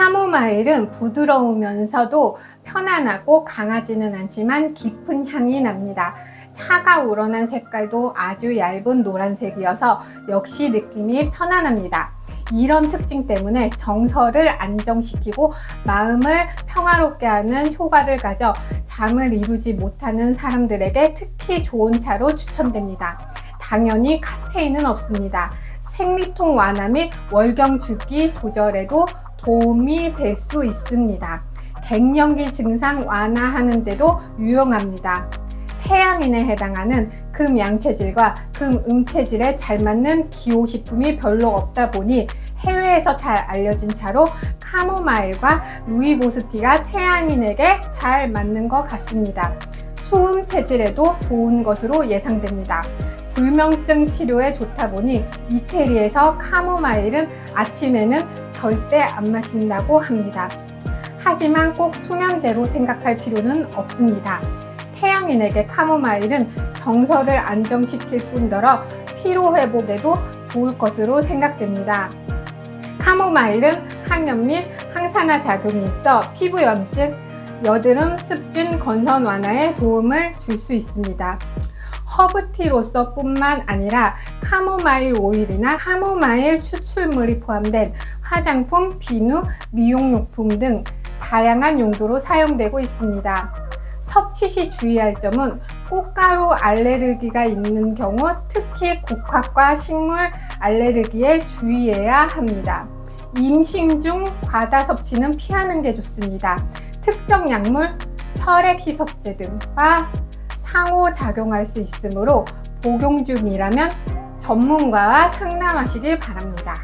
카모마일은 부드러우면서도 편안하고 강하지는 않지만 깊은 향이 납니다. 차가 우러난 색깔도 아주 얇은 노란색이어서 역시 느낌이 편안합니다. 이런 특징 때문에 정서를 안정시키고 마음을 평화롭게 하는 효과를 가져 잠을 이루지 못하는 사람들에게 특히 좋은 차로 추천됩니다. 당연히 카페인은 없습니다. 생리통 완화 및 월경 주기 조절에도 도움이 될 수 있습니다. 갱년기 증상 완화하는 데도 유용합니다. 태양인에 해당하는 금 양체질과 금 음체질에 잘 맞는 기호식품이 별로 없다 보니 해외에서 잘 알려진 차로 카모마일과 루이보스티가 태양인에게 잘 맞는 것 같습니다. 수음 체질에도 좋은 것으로 예상됩니다. 불면증 치료에 좋다 보니 이태리에서 카모마일은 아침에는 절대 안 마신다고 합니다. 하지만 꼭 수면제로 생각할 필요는 없습니다. 태양인에게 카모마일은 정서를 안정시킬 뿐더러 피로 회복에도 좋을 것으로 생각됩니다. 카모마일은 항염 및 항산화 작용이 있어 피부 염증, 여드름, 습진, 건선 완화에 도움을 줄 수 있습니다. 허브티로서 뿐만 아니라 카모마일 오일이나 카모마일 추출물이 포함된 화장품, 비누, 미용용품 등 다양한 용도로 사용되고 있습니다. 섭취 시 주의할 점은 꽃가루 알레르기가 있는 경우 특히 국화과 식물 알레르기에 주의해야 합니다. 임신 중 과다 섭취는 피하는 게 좋습니다. 특정 약물, 혈액 희석제 등과 상호작용할 수 있으므로 복용 중이라면 전문가와 상담하시길 바랍니다.